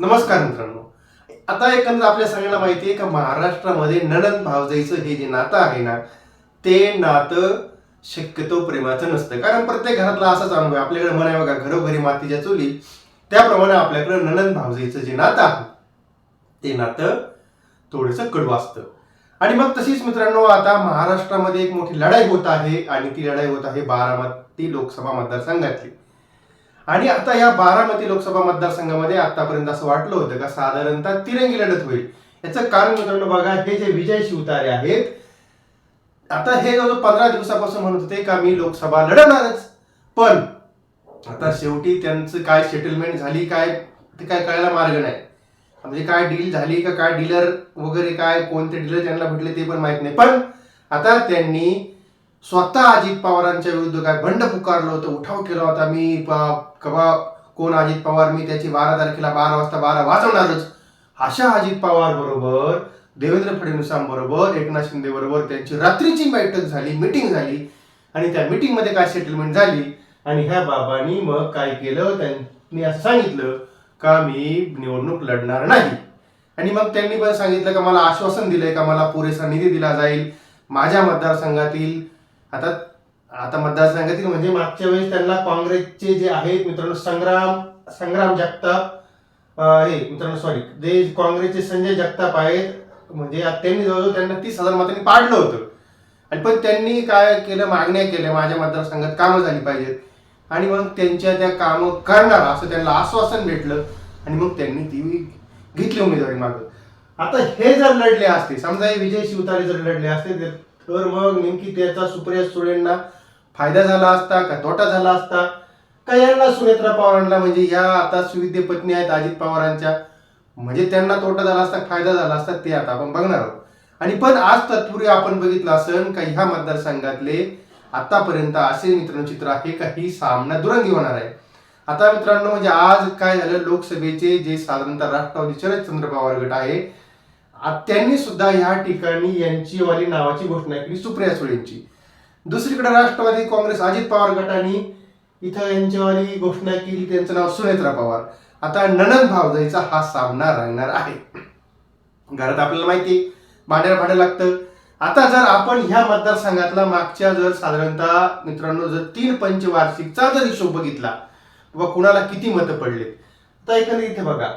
नमस्कार मित्रांनो. आता एकंदर आपल्या सगळ्यांना माहिती आहे का महाराष्ट्रामध्ये नणंद भावजाईचं हे जे नातं आहे ना ते नातं शक्यतो प्रेमाचं नसतं. कारण प्रत्येक घरातला असाच अनुभव आहे. आपल्याकडे म्हणाय बघा घरोघरी मातीच्या चुली. त्याप्रमाणे आपल्याकडे नणंद भावजाईचं जे नातं आहे ते नातं थोडंसं कडू असतं. आणि मग तशीच मित्रांनो आता महाराष्ट्रामध्ये एक मोठी लढाई होत आहे आणि ती लढाई होत आहे बारामती लोकसभा मतदारसंघातली. आणि आता या बारामती लोकसभा मतदारसंघामध्ये आतापर्यंत असं वाटलं होतं का साधारणतः तिरंगी लढत होईल. याचं कारण मित्रांनो बघा हे जे विजय शिवतारे आहेत आता हे जवळ पंधरा दिवसापासून म्हणत होते का मी लोकसभा लढवणारच पण आता शेवटी त्यांचं काय सेटलमेंट झाली काय ते काय कळायला मार्ग नाही. म्हणजे काय डील झाली का काय डीलर वगैरे काय कोणते डीलर त्यांना भेटले ते पण माहीत नाही. पण आता त्यांनी स्वतः अजित पवारांच्या विरुद्ध काय बंड पुकारलं होतं उठाव केला होता. मी कवा कोण अजित पवार? मी त्याची बारा तारखेला बारा वाजता बारा वाजवणारच. अशा अजित पवार बरोबर देवेंद्र फडणवीसांबरोबर एकनाथ शिंदे बरोबर त्यांची रात्रीची बैठक झाली मिटिंग झाली. आणि त्या मिटिंगमध्ये काय सेटलमेंट झाली? आणि ह्या बाबांनी मग काय केलं? त्यांनी असं सांगितलं का मी निवडणूक लढणार नाही. आणि मग त्यांनी पण सांगितलं का मला आश्वासन दिलंय का मला पुरेसा निधी दिला जाईल. माझ्या मतदारसंघातील आता आता मतदारसंघातील म्हणजे मागच्या वेळेस त्यांना काँग्रेसचे जे आहेत मित्रांनो संग्राम संग्राम जगताप हे मित्रांनो सॉरी जे काँग्रेसचे संजय जगताप आहेत म्हणजे त्यांनी जवळजवळ त्यांना तीस हजार मतांनी पाडलं होतं. आणि पण त्यांनी काय केलं मागण्या केल्या माझ्या मतदारसंघात कामं झाली पाहिजेत. आणि मग त्यांच्या त्या कामं करणार असं त्यांना आश्वासन भेटलं आणि मग त्यांनी ती घेतली उमेदवारी मागं. आता हे जर लढले असते समजा हे विजय शिवतारे जर लढले असते तर- तर मग नेमकी त्याचा सुप्रिया सुळेंना फायदा झाला असता का तोटा झाला असता? का यांना सुनेत्रा पवारांना म्हणजे ह्या आता सुविद्य पत्नी आहेत अजित पवारांच्या म्हणजे त्यांना तोटा झाला असता फायदा झाला असता ते आता आपण बघणार आहोत. आणि पण आज तत्पूर्वी आपण बघितलं असन का ह्या मतदारसंघातले आतापर्यंत असे मित्रांनो चित्र आहे का ही सामना दुरंगी होणार आहे. आता मित्रांनो म्हणजे आज काय झालं? लोकसभेचे जे साधारणतः राष्ट्रवादी शरदचंद्र पवार गट आहे त्यांनी सुद्धा ह्या ठिकाणी यांची वाली नावाची घोषणा केली सुप्रिया सुळेंची. दुसरीकडे राष्ट्रवादी काँग्रेस अजित पवार गटाने इथं यांच्यावाली घोषणा केली त्यांचं नाव सुनेत्रा पवार. आता ननंद भावजाईचा हा सामना रंगणार आहे. घरात आपल्याला माहिती भांड्याला भांडं लागतं. आता जर आपण ह्या मतदारसंघातला मागच्या जर साधारणतः मित्रांनो जर तीन पंचवार्षिकचा जर हिशोब बघितला व कुणाला किती मतं पडले तर एकंदरीत इथे बघा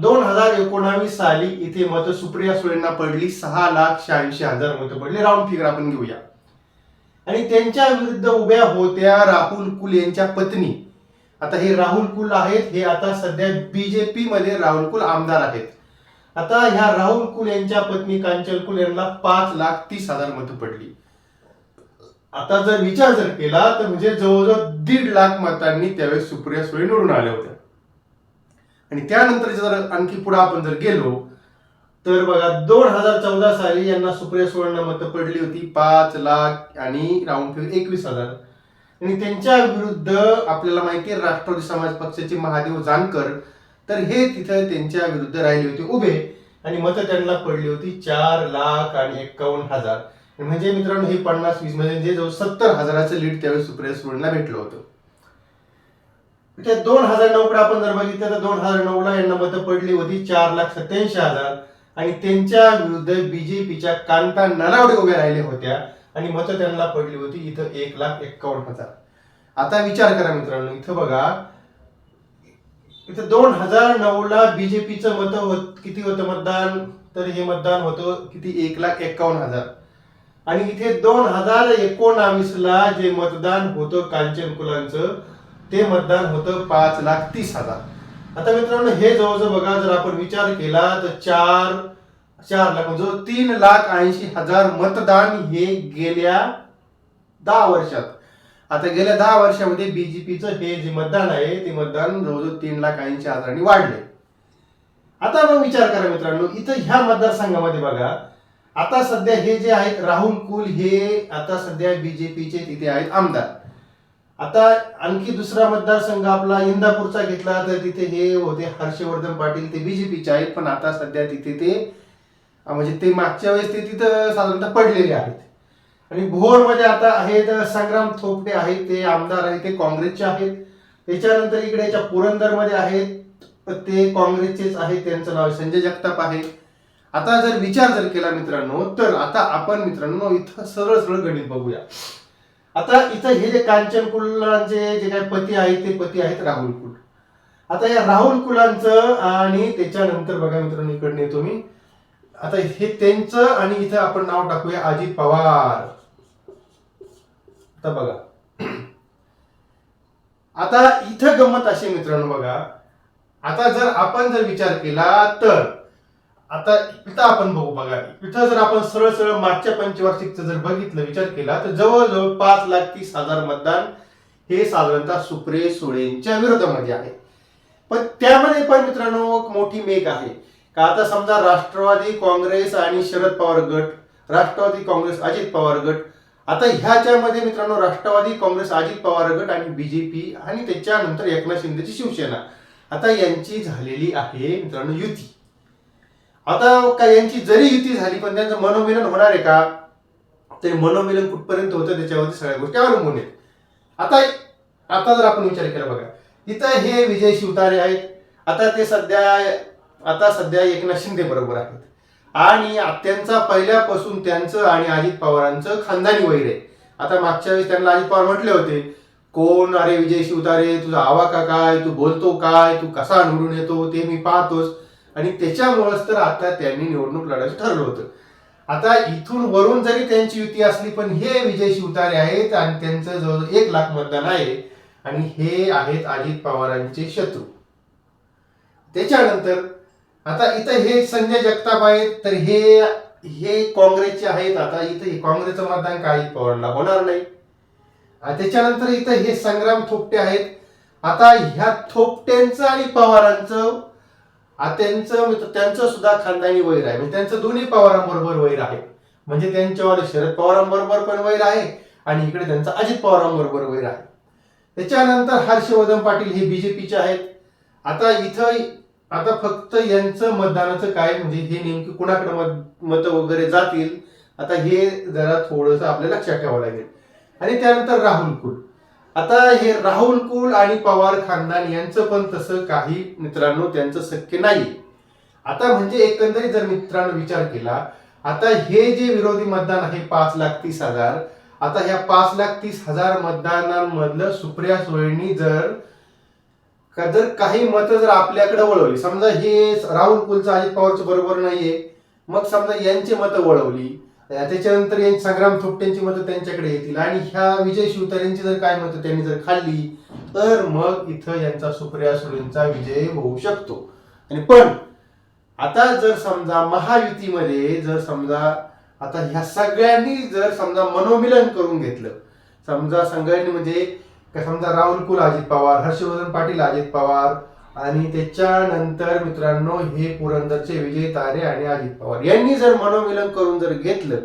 दोन हजार एकोणावीस साली इथे मत सुप्रिया सुळेंना पडली सहा लाख शहाऐंशी हजार मतं पडली. राऊंड फिगर आपण घेऊया. आणि त्यांच्या विरुद्ध उभ्या होत्या राहुल कुल यांच्या पत्नी. आता हे राहुल कुल आहेत हे आता सध्या बीजेपी मध्ये राहुल कुल आमदार आहेत. आता ह्या राहुल कुल यांच्या पत्नी कांचन कुल यांना पाच लाख तीस हजार मतं पडली. आता जर विचार जर केला तर म्हणजे जवळजवळ दीड लाख मतांनी त्यावेळेस सुप्रिया सुळे निवडून आल्या होत्या. आणि त्यानंतर जर आणखी पुढे आपण जर गेलो तर बघा दोन हजार चौदा साली यांना सुप्रिया सुवर्ण मतं पडली होती पाच लाख आणि राऊंड फिगर एकवीस हजार. आणि त्यांच्या विरुद्ध आपल्याला माहिती आहे राष्ट्रवादी समाज पक्षाचे महादेव जानकर तर हे तिथं त्यांच्या विरुद्ध राहिले होते उभे. आणि मतं त्यांना पडली होती चार लाख आणि एक्कावन्न हजार. म्हणजे मित्रांनो हे पन्नास वीस म्हणजे जवळ सत्तर हजाराचं लीड त्यावेळी सुप्रिया सुळेंना भेटलं होतं. त्या दोन हजार नऊ कडे आपण जर बघितलं तर दोन हजार नऊ ला यांना मतं पडली होती चार लाख सत्याऐंशी हजार. आणि त्यांच्या विरुद्ध बीजेपीच्या कांता नलावडे उभ्या राहिल्या होत्या. आणि मतं त्यांना पडली होती इथं एक लाख एक्कावन्न हजार. आता विचार करा मित्रांनो इथं बघा. इथं दोन हजार नऊ ला बीजेपीचं मत होत किती होतं मतदान? तर हे मतदान होतं किती? एक लाख एक्कावन्न हजार. आणि इथे दोन हजार एकोणावीस ला जे मतदान होतं कांचन कुलांचं ते मतदान होतं पाच लाख तीस हजार. आता मित्रांनो हे जवळजवळ बघा जर आपण विचार केला तर चार चार लाख म्हणजे तीन लाख ऐंशी हजार मतदान हे गेल्या दहा वर्षात. आता गेल्या दहा वर्षामध्ये बीजेपीचं हे जे मतदान आहे ते मतदान जवळजवळ तीन लाख ऐंशी हजारांनी वाढले. आता मग विचार करा मित्रांनो इथं ह्या मतदारसंघामध्ये बघा आता सध्या हे जे आहेत राहुल कुल हे आता सध्या बीजेपीचे तिथे आहेत आमदार. आता आणखी दुसरा मतदारसंघ आपला इंदापूरचा घेतला तर तिथे हे होते हर्षवर्धन पाटील ते बीजेपीचे आहेत पण आता सध्या तिथे ते म्हणजे ते मागच्या वेळेस ते तिथं साधारणतः पडलेले आहेत. आणि भोरमध्ये आता आहेत संग्राम थोपटे आहेत ते आमदार आहेत ते काँग्रेसचे आहेत. त्याच्यानंतर इकडे याच्या पुरंदरमध्ये आहेत ते काँग्रेसचेच आहे त्यांचं नाव संजय जगताप आहे. आता जर विचार जर केला मित्रांनो तर आता आपण मित्रांनो इथं सरळ सरळ गणित बघूया. आता इथं हे जे कांचन कुलांचे जे काही पती आहेत ते पती आहेत राहुल कुल. आता या राहुल कुलांचं आणि त्याच्यानंतर बघा मित्रांनो इकडे येतो मी. आता हे त्यांचं आणि इथं आपण नाव टाकूया अजित पवार. आता बघा. आता इथं गंमत अशी मित्रांनो बघा. आता जर आपण जर विचार केला तर आता इथं आपण बघू बघा. इथं जर आपण सरळ सरळ मागच्या पंचवार्षिकचं जर बघितलं विचार केला तर जवळजवळ पाच लाख तीस हजार मतदान हे साधारणतः सुप्रे सुळेंच्या विरोधामध्ये आहे. पण त्यामध्ये पण मित्रांनो एक मोठी मेक आहे. का आता समजा राष्ट्रवादी काँग्रेस आणि शरद पवार गट राष्ट्रवादी काँग्रेस अजित पवार गट आता ह्याच्यामध्ये मित्रांनो राष्ट्रवादी काँग्रेस अजित पवार गट आणि बीजेपी आणि त्याच्यानंतर एकनाथ शिंदेची शिवसेना. आता यांची झालेली आहे मित्रांनो युती. आता का यांची जरी युती झाली पण त्यांचं मनोमिलन होणार आहे का? ते मनोमिलन कुठपर्यंत होतं त्याच्यावरती सगळ्या गोष्टी अवलंबून आहेत. आता आता जर आपण विचार केला बघा इथं हे विजय शिवतारे आहेत. आता ते सध्या आता सध्या एकनाथ शिंदे बरोबर आहेत. आणि त्यांचा पहिल्यापासून त्यांचं आणि अजित पवारांचं खानदानी वैर आहे. आता मागच्या वेळेस त्यांना अजित पवार म्हटले होते कोण? अरे विजय शिवतारे तुझा आवाका काय? तू बोलतो काय? तू कसा निवडून येतो? ते मी पाहतोस आणि त्याच्यामुळेच तर आता त्यांनी निवडणूक लढायचं ठरलं होतं. आता इथून वरून जरी त्यांची युती असली पण हे विजय शिवतारे आहेत आणि त्यांचं जवळ एक लाख मतदान आहे आणि हे आहेत अजित पवारांचे शत्रू. त्याच्यानंतर आता इथं हे संजय जगताप आहेत तर हे हे काँग्रेसचे आहेत. आता इथं हे काँग्रेसचं मतदान काही पवारांना होणार नाही. त्याच्यानंतर इथं हे संग्राम थोपटे आहेत. आता ह्या थोपट्यांचं आणि पवारांचं त्यांचं मित्र त्यांचं सुद्धा खानदानी वैर आहे. म्हणजे त्यांचं दोन्ही पवारांबरोबर वैर आहे. म्हणजे त्यांच्यावर शरद पवारांबरोबर पण वैर आहे आणि इकडे त्यांचं अजित पवारांबरोबर वैर आहे. त्याच्यानंतर हर्षवर्धन पाटील हे बीजेपीचे आहेत. आता इथं आता फक्त यांचं मतदानाचं काय म्हणजे हे नेमकं कुणाकडे मत मत वगैरे जातील आता हे जरा थोडंसं आपल्याला लक्षात ठेवावं लागेल. आणि त्यानंतर राहुल कुल. आता हे राहुल कुल आणि पवार खानदान यांचं पण तसं काही मित्रांनो त्यांचं शक्य नाही आता म्हणजे एकंदरीत जर मित्रांनो विचार केला आता हे जे विरोधी मतदान आहे पाच लाख तीस हजार आता ह्या पाच लाख तीस हजार मतदानांमधलं सुप्रिया सुळेंनी जर का जर काही मतं जर आपल्याकडे वळवली समजा हे राहुल कुलचं अजित पवारचं बरोबर नाहीये मग समजा यांची मतं वळवली त्याच्यानंतर यांची संग्राम थोपट्यांची मतं त्यांच्याकडे येतील. आणि ह्या विजय शिवतारेंची जर काय मतं त्यांनी जर खाल्ली तर मग इथं यांचा सुप्रिया सुळेंचा विजय होऊ शकतो. आणि पण आता जर समजा महायुतीमध्ये जर समजा आता ह्या सगळ्यांनी जर समजा मनोमिलन करून घेतलं समजा सगळ्यांनी म्हणजे समजा राहुल कुल अजित पवार हर्षवर्धन पाटील अजित पवार आणि त्याच्यानंतर मित्रांनो हे पुरंदरचे विजय तारे आणि अजित पवार यांनी जर मनोमिलन करून जर घेतलं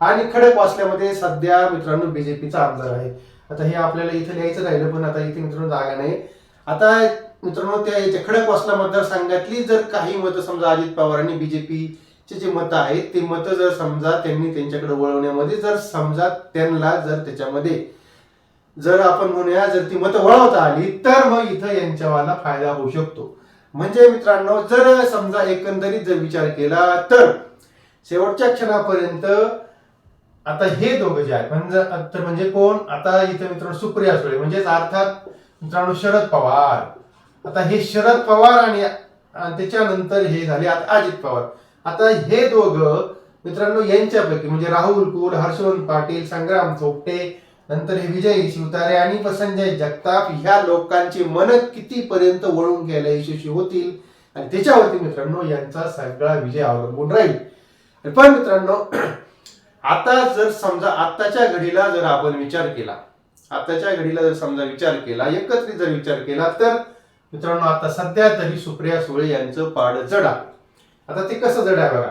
आणि खडक वाचल्यामध्ये सध्या मित्रांनो बीजेपीचा आमदार आहे. आता हे आपल्याला इथं लिहायचं राहिलं पण आता इथे मित्रांनो जागा नाही. आता मित्रांनो त्या याच्या खडक वाचला मतदारसंघातली जर काही मतं समजा अजित पवार आणि बीजेपीचे जे मतं आहेत ते मतं जर समजा त्यांनी त्यांच्याकडे वळवण्यामध्ये जर समजा त्यांना जर त्याच्यामध्ये जर आपण म्हणूया जर ती मतं वळवता आली तर मग इथं यांच्यावाला फायदा होऊ शकतो. म्हणजे मित्रांनो जर समजा एकंदरीत जर विचार केला तर शेवटच्या क्षणापर्यंत आता हे दोघं जे आहेत म्हणजे तर म्हणजे कोण? आता इथं मित्रांनो सुप्रिया सुळे म्हणजेच अर्थात मित्रांनो शरद पवार. आता हे शरद पवार आणि त्याच्यानंतर हे झाले आता अजित पवार. आता हे दोघं मित्रांनो यांच्यापैकी म्हणजे राहुल कुल हर्षवर्धन पाटील संग्राम चोपटे नंतर हे विजय शिवतारे आणि संजय जगताप ह्या लोकांची मन कितीपर्यंत वळून घ्यायला यशस्वी होतील? आणि त्याच्यावरती मित्रांनो यांचा सगळा विजय अवलंबून राहील. पण मित्रांनो आता जर समजा आत्ताच्या घडीला जर आपण विचार केला आताच्या घडीला जर समजा विचार केला एकत्रित जर विचार केला तर मित्रांनो आता सध्या तरी सुप्रिया सुळे यांचं पाड जडा. आता ते कसं जड आहे बघा?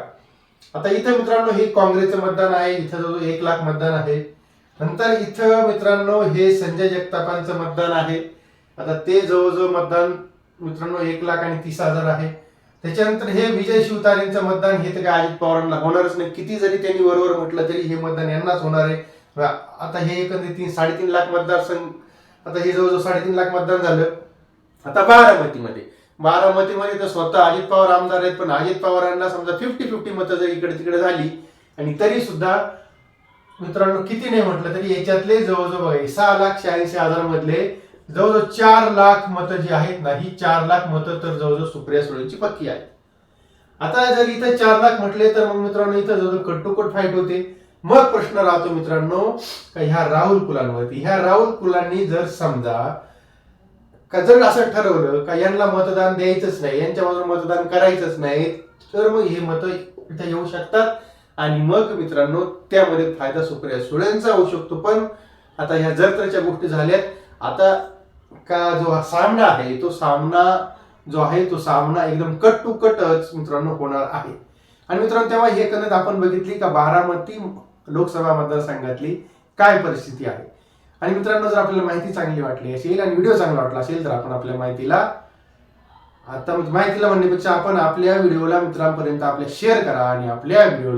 आता इथं मित्रांनो हे काँग्रेसचं मतदान आहे इथं जवळ एक लाख मतदान आहे. नंतर इथं मित्रांनो हे संजय जगतापांचं मतदान आहे. आता ते जवळजवळ मतदान मित्रांनो एक लाख आणि तीस हजार आहे. त्याच्यानंतर हे विजय शिवतारेंचं मतदान हे तर काय अजित पवारांना होणारच नाही. किती जरी त्यांनी बरोबर म्हटलं तरी हे मतदान यांनाच होणार आहे. आता हे एकंदरीत तीन साडेतीन लाख मतदारसंघ आता हे जवळजवळ साडेतीन लाख मतदान झालं. आता बारामतीमध्ये. बारामतीमध्ये तर स्वतः अजित पवार आमदार आहेत पण अजित पवारांना समजा फिफ्टी फिफ्टी मतं जर इकडे तिकडे झाली आणि तरी सुद्धा मित्रांनो किती नाही म्हटलं तरी याच्यातले जवळजवळ बघा सहा लाख शहाऐंशी हजार मधले जवळजवळ चार लाख मतं जी आहेत ना ही चार लाख मतं तर जवळजवळ सुप्रिया सुळेंची पक्की आहे आता जर इथं चार लाख म्हटले तर मग मित्रांनो इथं जवळजवळ कट टू कट फाईट होते. मग प्रश्न राहतो मित्रांनो का ह्या राहुल कुलांवरती. ह्या राहुल कुलांनी जर समजा का जर असं ठरवलं का यांना मतदान द्यायचंच नाही यांच्या बाजूला मतदान करायचंच नाही तर मग हे मतं इथं येऊ शकतात. आणि मग मित्रांनो त्यामध्ये फायदा सुप्रिया सुळेंचा होऊ शकतो. पण आता ह्या जत्रेच्या गोष्टी झाल्यात. आता का जो हा सामना आहे तो सामना जो आहे तो सामना एकदम कट टू कटच मित्रांनो होणार आहे. आणि मित्रांनो तेव्हा हे करत आपण बघितली का बारामती लोकसभा मतदारसंघातली काय परिस्थिती आहे? आणि मित्रांनो जर आपल्याला माहिती चांगली वाटली असेल आणि व्हिडिओ चांगला वाटला असेल तर आपण आपल्या माहितीला आता माहितीला म्हणण्यापेक्षा आपण आपल्या व्हिडिओला मित्रांपर्यंत आपल्या शेअर करा आणि आपल्या व्हिडिओला